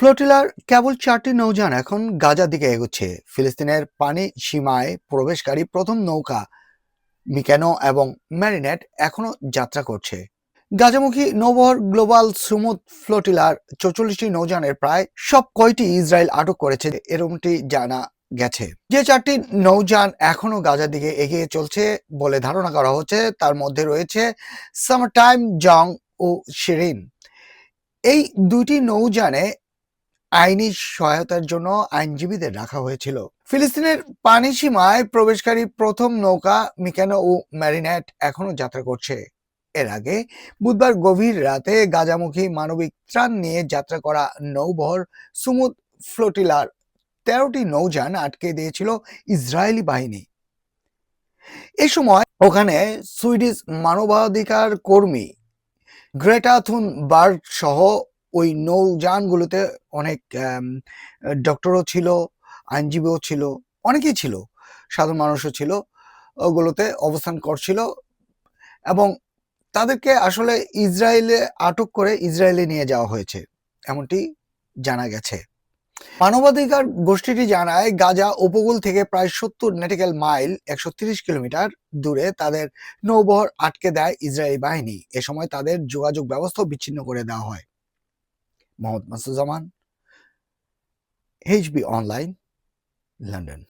ফ্লোটিলার কেবল চারটি নৌযান এখন গাজার দিকে এগোচ্ছে। ফিলিস্তিনের পানি সীমায় প্রবেশকারী প্রথম নৌকা মিকেনো এবং ম্যারিনেট এখনও যাত্রা করছে। গাজামুখী নৌবহর গ্লোবাল সুমুদ ফ্লোটিলার চৌচল্লিশটি নৌযানের প্রায় সব কয়টি ইসরায়েল আটক করেছে এরকমটি জানা গেছে। যে চারটি নৌযান এখনও গাজার দিকে এগিয়ে চলছে বলে ধারণা করা হচ্ছে, তার মধ্যে রয়েছে সামার টাইম জং ও শিরিন। এই দুইটি নৌযানে আইনি সহায়তার জন্য আইনজীবীদের রাখা হয়েছিল। ফিলিস্তিনের পানি সীমায় প্রবেশকারী প্রথম নৌকা মিকানো ও ম্যারিনেট এখনও যাত্রা করছে। এর আগে বুধবার গভীর রাতে গাজামুখী মানবিক ত্রাণ নিয়ে যাত্রা করা নৌবহর সুমুদ ফ্লোটিলার তেরোটি নৌযান আটকে দিয়েছিল ইসরায়েলি বাহিনী। এ সময় ওখানে সুইডিশ মানবাধিকার কর্মী গ্রেটা থুন বার্গ সহ ওই নৌযানগুলোতে অনেক ডক্টরও ছিল, আইনজীবীও ছিল, অনেকেই ছিল, সাধারণ মানুষও ছিল, ওগুলোতে অবস্থান করছিল এবং তাদেরকে আসলে ইসরায়েলে আটক করে ইসরায়েলে নিয়ে যাওয়া হয়েছে, এমনটি জানা গেছে। মানবাধিকার গোষ্ঠীটি জানায়, গাজা উপকূল থেকে প্রায় সত্তর নেটিক্যাল মাইল একশো কিলোমিটার দূরে তাদের নৌবহর আটকে দেয় ইসরায়েলি বাহিনী। এ সময় তাদের যোগাযোগ ব্যবস্থাও বিচ্ছিন্ন করে দেওয়া হয়। Mohammad Masuzaman H B online London